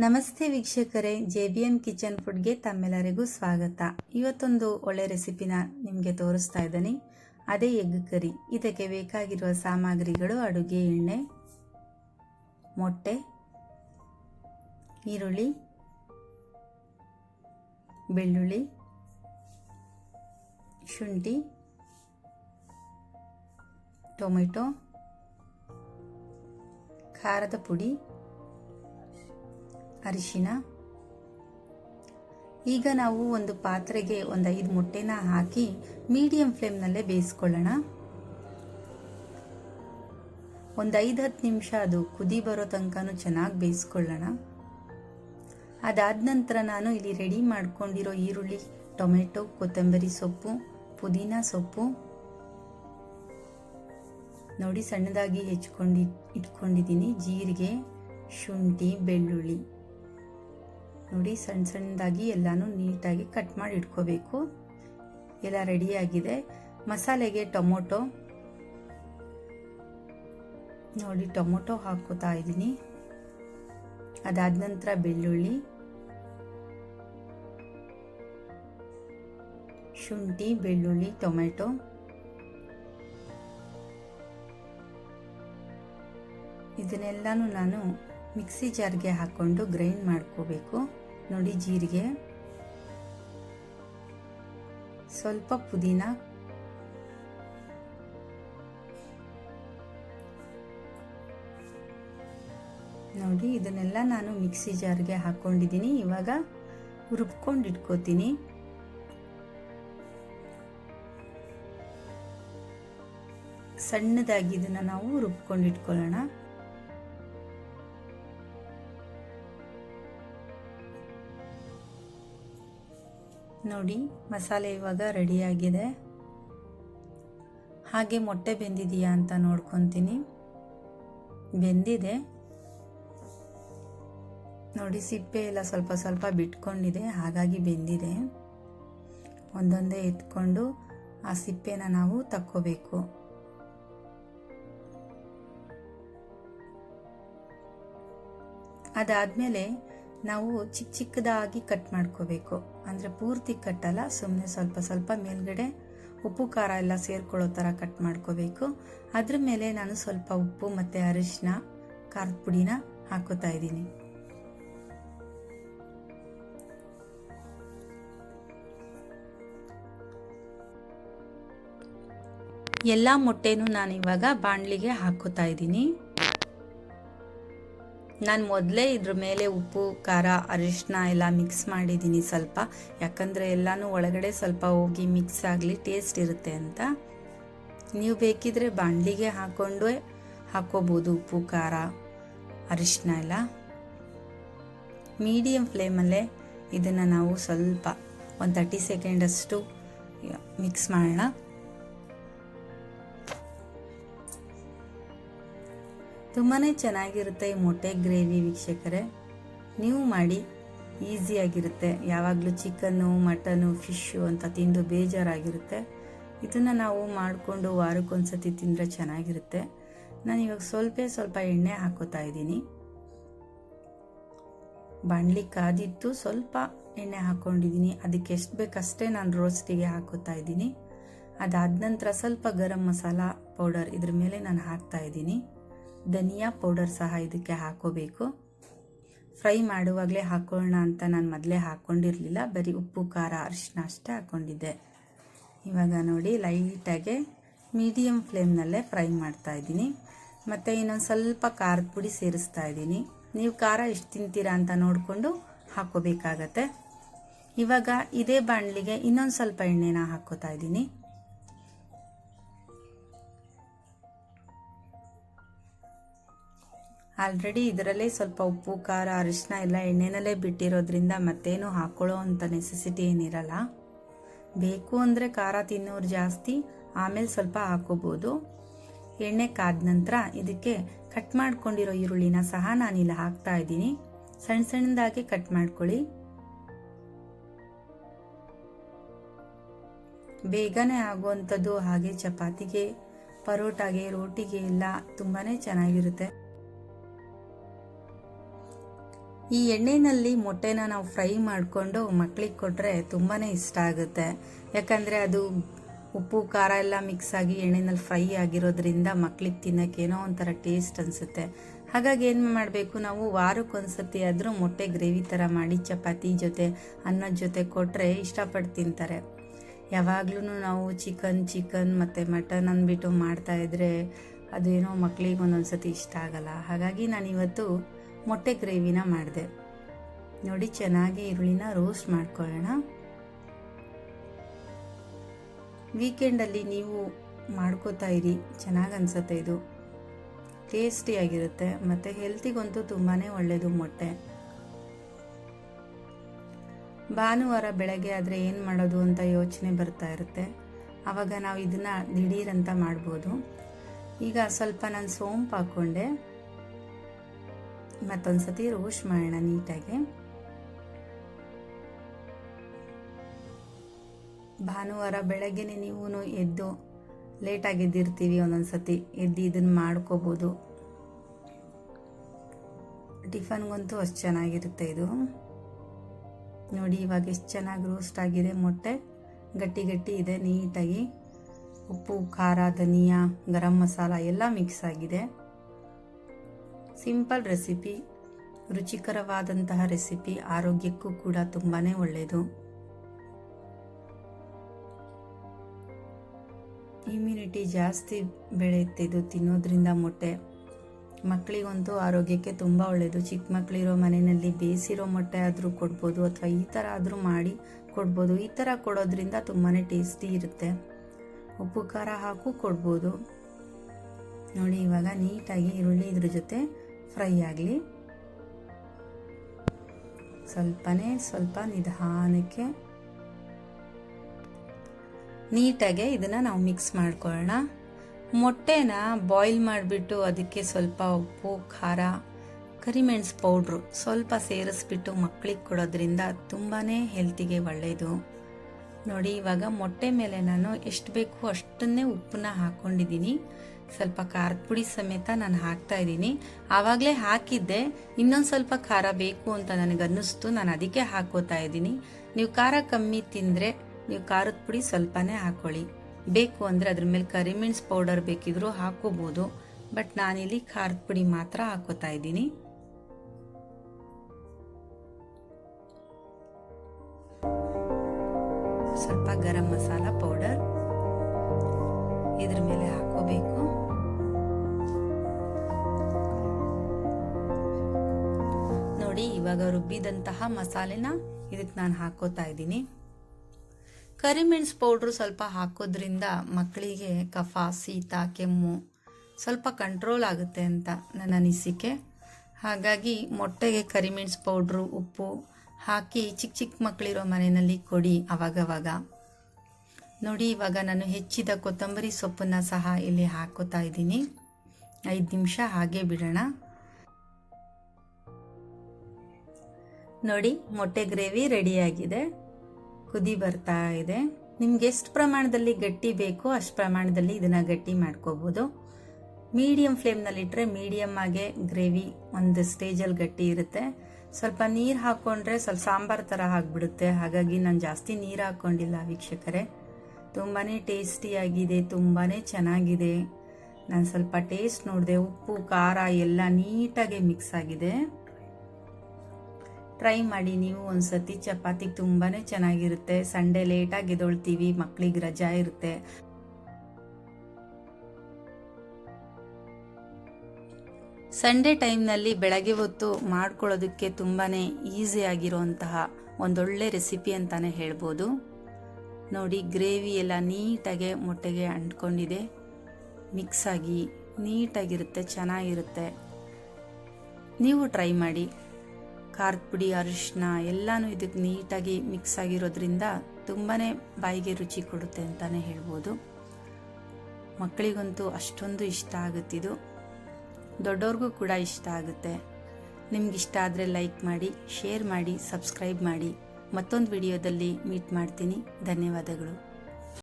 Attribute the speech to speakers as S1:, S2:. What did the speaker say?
S1: ನಮಸ್ತೆ ವೀಕ್ಷಕರೇ J B M kitchen ಫುಡ್ಗೆ ತಮ್ಮೆಲ್ಲರಿಗೂ ಸ್ವಾಗತ. ಇವತ್ತೊಂದು ಒಳ್ಳೆ ರೆಸಿಪಿನ ನಿಮಗೆ ತೋರಿಸ್ತಾ ಇದ್ದೀನಿ. ಅದೇ ಎಗ್ ಕರಿ. ಇದಕ್ಕೆ ಬೇಕಾಗಿರುವ ಸಾಮಗ್ರಿಗಳು ಅಡುಗೆ ಎಣ್ಣೆ, ಮೊಟ್ಟೆ, ಈರುಳ್ಳಿ, ಬೆಳ್ಳುಳ್ಳಿ, ಶುಂಠಿ, ಟೊಮೆಟೊ, ಖಾರದ ಪುಡಿ ಅರಿಶಿನ. ಈಗ ನಾವು ಒಂದು ಪಾತ್ರೆಗೆ ಒಂದು ಐದು ಮೊಟ್ಟೆನ ಹಾಕಿ ಮೀಡಿಯಂ ಫ್ಲೇಮ್ನಲ್ಲೇ ಬೇಯಿಸ್ಕೊಳ್ಳೋಣ. ಒಂದು ಐದು ಹತ್ತು ನಿಮಿಷ ಅದು ಕುದಿ ಬರೋ ತನಕನೂ ಚೆನ್ನಾಗಿ ಬೇಯಿಸ್ಕೊಳ್ಳೋಣ. ಅದಾದ ನಂತರ ನಾನು ಇಲ್ಲಿ ರೆಡಿ ಮಾಡ್ಕೊಂಡಿರೋ ಈರುಳ್ಳಿ, ಟೊಮೆಟೊ, ಕೊತ್ತಂಬರಿ ಸೊಪ್ಪು, ಪುದೀನ ಸೊಪ್ಪು. ನೋಡಿ ಸಣ್ಣದಾಗಿ ಹೆಚ್ಕೊಂಡಿ ಇಟ್ಕೊಂಡಿದ್ದೀನಿ ಜೀರಿಗೆ, ಶುಂಠಿ, ಬೆಳ್ಳುಳ್ಳಿ. ನೋಡಿ ಸಣ್ಣ ಸಣ್ಣದಾಗಿ ಎಲ್ಲಾನು ನೀಟಾಗಿ ಕಟ್ ಮಾಡಿ ಇಟ್ಕೋಬೇಕು. ಎಲ್ಲ ರೆಡಿಯಾಗಿದೆ ಮಸಾಲೆಗೆ ಟೊಮೊಟೊ. ನೋಡಿ ಟೊಮೊಟೊ ಹಾಕೋತಾ ಇದ್ದೀನಿ. ಅದಾದ ನಂತರ ಬೆಳ್ಳುಳ್ಳಿ. ಶುಂಠಿ, ಬೆಳ್ಳುಳ್ಳಿ, ಟೊಮೆಟೊ. ಇದನ್ನೆಲ್ಲನೂ ನಾನು ಮಿಕ್ಸಿ ಜಾರ್ಗೆ ಹಾಕ್ಕೊಂಡು ಗ್ರೈಂಡ್ ಮಾಡ್ಕೋಬೇಕು. ನೋಡಿ ಜೀರಿಗೆ. ಸ್ವಲ್ಪ ಪುದೀನ. ನೋಡಿ, ಇದನ್ನೆಲ್ಲ ನಾನು ಮಿಕ್ಸಿ ಜಾರ್ಗೆ ಹಾಕೊಂಡಿದ್ದೀನಿ. ಇವಾಗ ರುಬ್ಕೊಂಡು ಇಟ್ಕೋತೀನಿ. ಸಣ್ಣದಾಗಿ ಇದನ್ನು ನಾವು ರುಬ್ಕೊಂಡು ಇಟ್ಕೊಳ್ಳೋಣ. ನೋಡಿ, ಮಸಾಲೆ ಇವಾಗ ರೆಡಿಯಾಗಿದೆ. ಹಾಗೆ ಮೊಟ್ಟೆ ಬೆಂದಿದೆಯಾ ಅಂತ ನೋಡ್ಕೊತೀನಿ. ಬೆಂದಿದೆ. ನೋಡಿ, ಸಿಪ್ಪೆ ಎಲ್ಲ ಸ್ವಲ್ಪ ಸ್ವಲ್ಪ ಬಿಟ್ಕೊಂಡಿದೆ, ಹಾಗಾಗಿ ಬೆಂದಿದೆ. ಒಂದೊಂದೇ ಎತ್ಕೊಂಡು ಆ ಸಿಪ್ಪೆನ ನಾವು ತಕ್ಕೋಬೇಕು. ಅದಾದಮೇಲೆ ನಾವು ಚಿಕ್ಕ ಚಿಕ್ಕದಾಗಿ ಕಟ್ ಮಾಡ್ಕೋಬೇಕು. ಅಂದರೆ ಪೂರ್ತಿ ಕಟ್ಟಲ್ಲ ಸುಮ್ಮನೆ ಸ್ವಲ್ಪ ಸ್ವಲ್ಪ ಮೇಲ್ಗಡೆ ಉಪ್ಪು, ಖಾರ ಎಲ್ಲ ಸೇರ್ಕೊಳ್ಳೋ ಥರ ಕಟ್ ಮಾಡ್ಕೋಬೇಕು. ಅದ್ರ ಮೇಲೆ ನಾನು ಸ್ವಲ್ಪ ಉಪ್ಪು ಮತ್ತು ಅರಿಶಿನ ಖಾರದ ಪುಡಿನ ಹಾಕೋತಾ ಇದ್ದೀನಿ. ಎಲ್ಲ ಮೊಟ್ಟೆನೂ ನಾನು ಇವಾಗ ಬಾಣಲಿಗೆ ಹಾಕೋತಾ ಇದ್ದೀನಿ. ನಾನು ಮೊದಲೇ ಇದ್ರ ಮೇಲೆ ಉಪ್ಪು, ಖಾರ ಅರಿಶಿನ ಎಲ್ಲ ಮಿಕ್ಸ್ ಮಾಡಿದ್ದೀನಿ ಸ್ವಲ್ಪ. ಯಾಕಂದರೆ ಎಲ್ಲನೂ ಒಳಗಡೆ ಸ್ವಲ್ಪ ಹೋಗಿ ಮಿಕ್ಸ್ ಆಗಲಿ ಟೇಸ್ಟ್ ಇರುತ್ತೆ ಅಂತ. ನೀವು ಬೇಕಿದ್ರೆ ಬಾಣಲಿಗೆ ಹಾಕ್ಕೊಂಡು ಹಾಕೋಬೋದು ಉಪ್ಪು, ಖಾರ ಅರಿಶಿನ ಎಲ್ಲ. ಮೀಡಿಯಮ್ ಫ್ಲೇಮಲ್ಲೇ ಇದನ್ನು ನಾವು ಸ್ವಲ್ಪ ಒಂದು ತರ್ಟಿ ಸೆಕೆಂಡಷ್ಟು ಮಿಕ್ಸ್ ಮಾಡೋಣ. ತುಂಬಾ ಚೆನ್ನಾಗಿರುತ್ತೆ ಈ ಮೊಟ್ಟೆ ಗ್ರೇವಿ ವೀಕ್ಷಕರೇ. ನೀವು ಮಾಡಿ, ಈಸಿಯಾಗಿರುತ್ತೆ. ಯಾವಾಗಲೂ ಚಿಕನ್ನು ಮಟನು ಫಿಶ್ಶು ಅಂತ ತಿಂದು ಬೇಜಾರಾಗಿರುತ್ತೆ. ಇದನ್ನು ನಾವು ಮಾಡಿಕೊಂಡು ವಾರಕ್ಕೊಂದ್ಸತಿ ತಿಂದರೆ ಚೆನ್ನಾಗಿರುತ್ತೆ. ನಾನು ಇವಾಗ ಸ್ವಲ್ಪ ಸ್ವಲ್ಪ ಎಣ್ಣೆ ಹಾಕೋತಾ ಇದ್ದೀನಿ. ಬಾಣಲಿ ಕಾದಿತ್ತು ಸ್ವಲ್ಪ ಎಣ್ಣೆ ಹಾಕ್ಕೊಂಡಿದ್ದೀನಿ ಅದಕ್ಕೆ ಎಷ್ಟು ಬೇಕಷ್ಟೇ ನಾನು ರೋಸ್ಟಿಗೆ ಹಾಕೋತಾ ಇದ್ದೀನಿ. ಅದಾದ ನಂತರ ಸ್ವಲ್ಪ ಗರಂ ಮಸಾಲ ಪೌಡರ್ ಇದ್ರ ಮೇಲೆ ನಾನು ಹಾಕ್ತಾ ಇದ್ದೀನಿ. ಧನಿಯಾ ಪೌಡರ್ ಸಹ ಇದಕ್ಕೆ ಹಾಕೋಬೇಕು. ಫ್ರೈ ಮಾಡುವಾಗಲೇ ಹಾಕೋಣ ಅಂತ ನಾನು ಮೊದಲೇ ಹಾಕ್ಕೊಂಡಿರಲಿಲ್ಲ ಬರೀ ಉಪ್ಪು, ಖಾರ ಅರಿಶಿನ ಅಷ್ಟೇ ಹಾಕ್ಕೊಂಡಿದ್ದೆ ಇವಾಗ ನೋಡಿ ಲೈಟಾಗೆ ಮೀಡಿಯಮ್ ಫ್ಲೇಮ್ನಲ್ಲೇ ಫ್ರೈ ಮಾಡ್ತಾ ಇದ್ದೀನಿ. ಮತ್ತು ಇನ್ನೊಂದು ಸ್ವಲ್ಪ ಖಾರದ ಪುಡಿ ಸೇರಿಸ್ತಾ ಇದ್ದೀನಿ. ನೀವು ಖಾರ ಎಷ್ಟು ತಿಂತೀರಾ ಅಂತ ನೋಡಿಕೊಂಡು ಹಾಕೋಬೇಕಾಗತ್ತೆ. ಇವಾಗ ಇದೇ ಬಾಣಲಿಗೆ ಇನ್ನೊಂದು ಸ್ವಲ್ಪ ಎಣ್ಣೆನ ಹಾಕೋತಾ ಇದ್ದೀನಿ. ಆಲ್ರೆಡಿ ಇದರಲ್ಲೇ ಸ್ವಲ್ಪ ಉಪ್ಪು, ಖಾರ ಅರಿಶಿನ ಎಲ್ಲ ಎಣ್ಣೆನಲ್ಲೇ ಬಿಟ್ಟಿರೋದ್ರಿಂದ ಮತ್ತೇನು ಹಾಕೊಳ್ಳೋ ಅಂತ ನೆಸೆಸಿಟಿ ಏನಿರಲ್ಲ. ಬೇಕು ಅಂದರೆ ಖಾರ ತಿನ್ನೋರು ಜಾಸ್ತಿ, ಆಮೇಲೆ ಸ್ವಲ್ಪ ಹಾಕೋಬೋದು. ಎಣ್ಣೆ ಕಾದ ನಂತರ ಇದಕ್ಕೆ ಕಟ್ ಮಾಡ್ಕೊಂಡಿರೋ ಈರುಳ್ಳಿನ ಸಹ ನಾನಿಲ್ಲಿ ಹಾಕ್ತಾ ಇದ್ದೀನಿ. ಸಣ್ಣ ಸಣ್ಣದಾಗಿ ಕಟ್ ಮಾಡ್ಕೊಳ್ಳಿ. ಬೇಗನೆ ಆಗುವಂಥದ್ದು ಹಾಗೆ ಚಪಾತಿಗೆ, ಪರೋಟಾಗೆ, ರೋಟಿಗೆ ಎಲ್ಲ ತುಂಬಾ ಚೆನ್ನಾಗಿರುತ್ತೆ. ಈ ಎಣ್ಣೆಯಲ್ಲಿ ಮೊಟ್ಟೆನ ನಾವು ಫ್ರೈ ಮಾಡಿಕೊಂಡು ಮಕ್ಕಳಿಗೆ ಕೊಟ್ಟರೆ ತುಂಬಾ ಇಷ್ಟ ಆಗುತ್ತೆ. ಯಾಕಂದರೆ ಅದು ಉಪ್ಪು, ಖಾರ ಎಲ್ಲ ಮಿಕ್ಸ್ ಆಗಿ ಎಣ್ಣೆನಲ್ಲಿ ಫ್ರೈ ಆಗಿರೋದ್ರಿಂದ ಮಕ್ಕಳಿಗೆ ತಿನ್ನೋಕೆ ಏನೋ ಒಂಥರ ಟೇಸ್ಟ್ ಅನಿಸುತ್ತೆ. ಹಾಗಾಗಿ ಏನು ಮಾಡಬೇಕು, ನಾವು ವಾರಕ್ಕೊಂದ್ಸತಿ ಆದರೂ ಮೊಟ್ಟೆ ಗ್ರೇವಿ ಥರ ಮಾಡಿ ಚಪಾತಿ ಜೊತೆ ಅನ್ನದ ಜೊತೆ ಕೊಟ್ಟರೆ ಇಷ್ಟಪಟ್ಟು ತಿಂತಾರೆ. ಯಾವಾಗ್ಲೂ ನಾವು ಚಿಕನ್ ಚಿಕನ್ ಮತ್ತು ಮಟನ್ ಅಂದ್ಬಿಟ್ಟು ಮಾಡ್ತಾಯಿದ್ರೆ ಅದೇನೋ ಮಕ್ಕಳಿಗೆ ಒಂದೊಂದು ಸತಿ ಇಷ್ಟ ಆಗಲ್ಲ. ಹಾಗಾಗಿ ನಾನಿವತ್ತು ಮೊಟ್ಟೆ ಗ್ರೇವಿನ ಮಾಡಿದೆ. ನೋಡಿ, ಚೆನ್ನಾಗಿ ಈರುಳ್ಳಿನ ರೋಸ್ಟ್ ಮಾಡ್ಕೊಳ್ಳೋಣ. ವೀಕೆಂಡಲ್ಲಿ ನೀವು ಮಾಡ್ಕೋತಾ ಇರಿ. ಚೆನ್ನಾಗಿ ಅನಿಸುತ್ತೆ ಇದು. ಟೇಸ್ಟಿಯಾಗಿರುತ್ತೆ ಮತ್ತು ಹೆಲ್ತಿಗಂತೂ ತುಂಬಾ ಒಳ್ಳೆಯದು ಮೊಟ್ಟೆ. ಭಾನುವಾರ ಬೆಳಗ್ಗೆ ಆದರೆ ಏನು ಮಾಡೋದು ಅಂತ ಯೋಚನೆ ಬರ್ತಾ ಇರುತ್ತೆ. ಆವಾಗ ನಾವು ಇದನ್ನು ದಿಢೀರಂತ ಮಾಡ್ಬೋದು. ಈಗ ಸ್ವಲ್ಪ ನಾನು ಸೋಂಪು ಹಾಕ್ಕೊಂಡೆ ಮತ್ತೊಂದು ಸತಿ ರೋಸ್ಟ್ ಮಾಡೋಣ ನೀಟಾಗಿ. ಭಾನುವಾರ ಬೆಳಗ್ಗೆನೆ ನೀವು ಎದ್ದು ಲೇಟಾಗಿ ಎದ್ದಿರ್ತೀವಿ, ಒಂದೊಂದು ಸತಿ ಎದ್ದು ಇದನ್ನು ಮಾಡ್ಕೋಬೋದು. ಟಿಫನ್ಗಂತೂ ಅಷ್ಟು ಚೆನ್ನಾಗಿರುತ್ತೆ ಇದು. ನೋಡಿ, ಇವಾಗ ಎಷ್ಟು ಚೆನ್ನಾಗಿ ರೋಸ್ಟ್ ಆಗಿದೆ, ಮೊಟ್ಟೆ ಗಟ್ಟಿ ಗಟ್ಟಿ ಇದೆ, ನೀಟಾಗಿ ಉಪ್ಪು, ಖಾರ, ಧನಿಯಾ, ಗರಂ ಮಸಾಲ ಎಲ್ಲ ಮಿಕ್ಸ್ ಆಗಿದೆ. ಸಿಂಪಲ್ ರೆಸಿಪಿ, ರುಚಿಕರವಾದಂತಹ ರೆಸಿಪಿ ಆರೋಗ್ಯಕ್ಕೂ ಕೂಡ ತುಂಬಾ ಒಳ್ಳೆಯದು ಇಮ್ಯುನಿಟಿ ಜಾಸ್ತಿ ಬೆಳೆಯುತ್ತೆ ಇದು ತಿನ್ನೋದ್ರಿಂದ ಮೊಟ್ಟೆ. ಮಕ್ಕಳಿಗಂತೂ ಆರೋಗ್ಯಕ್ಕೆ ತುಂಬ ಒಳ್ಳೆಯದು ಚಿಕ್ಕ ಮಕ್ಕಳಿರೋ ಮನೆಯಲ್ಲಿ ಬೇಯಿಸಿರೋ ಮೊಟ್ಟೆ ಆದರೂ ಕೊಡ್ಬೋದು ಅಥವಾ ಈ ಥರ ಆದರೂ ಮಾಡಿ ಕೊಡ್ಬೋದು. ಈ ಥರ ಕೊಡೋದ್ರಿಂದ ತುಂಬಾ ಟೇಸ್ಟಿ ಇರುತ್ತೆ. ಉಪ್ಪು, ಖಾರ ಹಾಕು ಕೊಡ್ಬೋದು. ನೋಡಿ, ಇವಾಗ ನೀಟಾಗಿ ಈರುಳ್ಳಿ ಇದ್ರ ಜೊತೆ ಫ್ರೈ ಆಗಲಿ. ಸ್ವಲ್ಪನೇ ಸ್ವಲ್ಪ ನಿಧಾನಕ್ಕೆ ನೀಟಾಗೆ ಇದನ್ನು ನಾವು ಮಿಕ್ಸ್ ಮಾಡ್ಕೊಳ್ಳೋಣ. ಮೊಟ್ಟೆನ ಬಾಯ್ಲ್ ಮಾಡಿಬಿಟ್ಟು ಅದಕ್ಕೆ ಸ್ವಲ್ಪ ಉಪ್ಪು, ಖಾರ, ಕರಿಮೆಣಸು ಪೌಡ್ರು ಸ್ವಲ್ಪ ಸೇರಿಸ್ಬಿಟ್ಟು ಮಕ್ಕಳಿಗೆ ಕೊಡೋದ್ರಿಂದ ತುಂಬಾ ಹೆಲ್ತಿಗೆ ಒಳ್ಳೆಯದು ನೋಡಿ ಇವಾಗ ಮೊಟ್ಟೆ ಮೇಲೆ ನಾನು ಎಷ್ಟು ಬೇಕು ಅಷ್ಟನ್ನೇ ಉಪ್ಪನ್ನ ಹಾಕ್ಕೊಂಡಿದ್ದೀನಿ ಸ್ವಲ್ಪ ಖಾರದ ಪುಡಿ ಸಮೇತ ನಾನು ಹಾಕ್ತಾ ಇದ್ದೀನಿ. ಆವಾಗಲೇ ಹಾಕಿದ್ದೆ, ಇನ್ನೊಂದು ಸ್ವಲ್ಪ ಖಾರ ಬೇಕು ಅಂತ ನನಗೆ ಅನ್ನಿಸ್ತು ನಾನು ಅದಕ್ಕೆ ಹಾಕೋತಾ ಇದ್ದೀನಿ. ನೀವು ಖಾರ ಕಮ್ಮಿ ತಿಂದರೆ ನೀವು ಖಾರದ ಪುಡಿ ಸ್ವಲ್ಪನೇ ಹಾಕ್ಕೊಳ್ಳಿ ಬೇಕು ಅಂದರೆ ಅದ್ರ ಮೇಲೆ ಕರಿಮೆಣ್ಸು ಪೌಡರ್ ಬೇಕಿದ್ರೂ ಹಾಕೋಬೋದು, ಬಟ್ ನಾನಿಲ್ಲಿ ಖಾರದ ಪುಡಿ ಮಾತ್ರ ಹಾಕೋತಾ ಇದ್ದೀನಿ. ಸ್ವಲ್ಪ ಗರಂ ಮಸಾಲ ಪೌಡರ್ ಇದ್ರ ಮೇಲೆ ಹಾಕೋಬೇಕು. ನೋಡಿ, ಇವಾಗ ರುಬ್ಬಿದಂತಹ ಮಸಾಲೆನ ಇದಕ್ಕೆ ನಾನು ಹಾಕೋತಾ ಇದ್ದೀನಿ. ಕರಿಮೆಣಸು ಪೌಡ್ರು ಸ್ವಲ್ಪ ಹಾಕೋದ್ರಿಂದ ಮಕ್ಕಳಿಗೆ ಕಫ, ಶೀತ, ಕೆಮ್ಮು ಸ್ವಲ್ಪ ಕಂಟ್ರೋಲ್ ಆಗುತ್ತೆ ಅಂತ ನನ್ನ ಅನಿಸಿಕೆ. ಹಾಗಾಗಿ ಮೊಟ್ಟೆಗೆ ಕರಿಮೆಣಸು ಪೌಡ್ರು, ಉಪ್ಪು ಹಾಕಿ ಚಿಕ್ಕ ಚಿಕ್ಕ ಮಕ್ಕಳಿರೋ ಮನೆಯಲ್ಲಿ ಕೊಡಿ ಅವಾಗವಾಗ. ನೋಡಿ, ಇವಾಗ ನಾನು ಹೆಚ್ಚಿದ ಕೊತ್ತಂಬರಿ ಸೊಪ್ಪನ್ನು ಸಹ ಇಲ್ಲಿ ಹಾಕೋತಾ ಇದ್ದೀನಿ. ಐದು ನಿಮಿಷ ಹಾಗೆ ಬಿಡೋಣ. ನೋಡಿ, ಮೊಟ್ಟೆ ಗ್ರೇವಿ ರೆಡಿಯಾಗಿದೆ. ಕುದಿ ಬರ್ತಾ ಇದೆ. ನಿಮ್ಗೆ ಎಷ್ಟು ಪ್ರಮಾಣದಲ್ಲಿ ಗಟ್ಟಿ ಬೇಕೋ ಅಷ್ಟು ಪ್ರಮಾಣದಲ್ಲಿ ಇದನ್ನ ಗಟ್ಟಿ ಮಾಡ್ಕೋಬೋದು. ಮೀಡಿಯಮ್ ಫ್ಲೇಮ್ನಲ್ಲಿಟ್ಟರೆ ಮೀಡಿಯಮ್ ಆಗಿ ಗ್ರೇವಿ ಒಂದು ಸ್ಟೇಜಲ್ಲಿ ಗಟ್ಟಿ ಇರುತ್ತೆ. ಸ್ವಲ್ಪ ನೀರು ಹಾಕ್ಕೊಂಡ್ರೆ ಸ್ವಲ್ಪ ಸಾಂಬಾರು ಥರ ಆಗಿಬಿಡುತ್ತೆ. ಹಾಗಾಗಿ ನಾನು ಜಾಸ್ತಿ ನೀರು ಹಾಕ್ಕೊಂಡಿಲ್ಲ ವೀಕ್ಷಕರೇ. ತುಂಬಾ ಟೇಸ್ಟಿಯಾಗಿದೆ ತುಂಬಾ ಚೆನ್ನಾಗಿದೆ. ನಾನು ಸ್ವಲ್ಪ ಟೇಸ್ಟ್ ನೋಡಿದೆ, ಉಪ್ಪು, ಖಾರ ಎಲ್ಲ ನೀಟಾಗಿ ಮಿಕ್ಸ್ ಆಗಿದೆ. ಟ್ರೈ ಮಾಡಿ ನೀವು ಒಂದ್ಸತಿ ಚಪಾತಿ ತುಂಬಾ ಚೆನ್ನಾಗಿರುತ್ತೆ. ಸಂಡೇ ಲೇಟಾಗಿ ಎದೊಳ್ತೀವಿ, ಮಕ್ಳಿಗೆ ರಜಾ ಇರುತ್ತೆ. ಸಂಡೇ ಟೈಮ್ನಲ್ಲಿ ಬೆಳಗ್ಗೆ ಹೊತ್ತು ಮಾಡ್ಕೊಳ್ಳೋದಕ್ಕೆ ತುಂಬಾ ಈಸಿ ಆಗಿರುವಂತಹ ಒಂದೊಳ್ಳೆ ರೆಸಿಪಿ ಅಂತಾನೆ ಹೇಳ್ಬೋದು. ನೋಡಿ ಗ್ರೇವಿ ಎಲ್ಲ ನೀಟಾಗೆ ಮೊಟ್ಟೆಗೆ ಅಂಟ್ಕೊಂಡಿದೆ. ಮಿಕ್ಸ್ ಆಗಿ ನೀಟಾಗಿರುತ್ತೆ, ಚೆನ್ನಾಗಿರುತ್ತೆ. ನೀವು ಟ್ರೈ ಮಾಡಿ. ಖಾರದ ಪುಡಿ ಅರಿಶಿನ ಎಲ್ಲನೂ ಇದಕ್ಕೆ ನೀಟಾಗಿ ಮಿಕ್ಸ್ ಆಗಿರೋದ್ರಿಂದ ತುಂಬಾ ಬಾಯಿಗೆ ರುಚಿ ಕೊಡುತ್ತೆ ಅಂತಲೇ ಹೇಳ್ಬೋದು. ಮಕ್ಕಳಿಗಂತೂ ಅಷ್ಟೊಂದು ಇಷ್ಟ ಆಗುತ್ತಿದು ದೊಡ್ಡವ್ರಿಗೂ ಕೂಡ ಇಷ್ಟ ಆಗುತ್ತೆ. ನಿಮ್ಗೆ ಇಷ್ಟ ಆದರೆ ಲೈಕ್ ಮಾಡಿ ಶೇರ್ ಮಾಡಿ ಸಬ್ಸ್ಕ್ರೈಬ್ ಮಾಡಿ. ಮತ್ತೊಂದು ವಿಡಿಯೋದಲ್ಲಿ ಮೀಟ್ ಮಾಡ್ತೀನಿ. ಧನ್ಯವಾದಗಳು.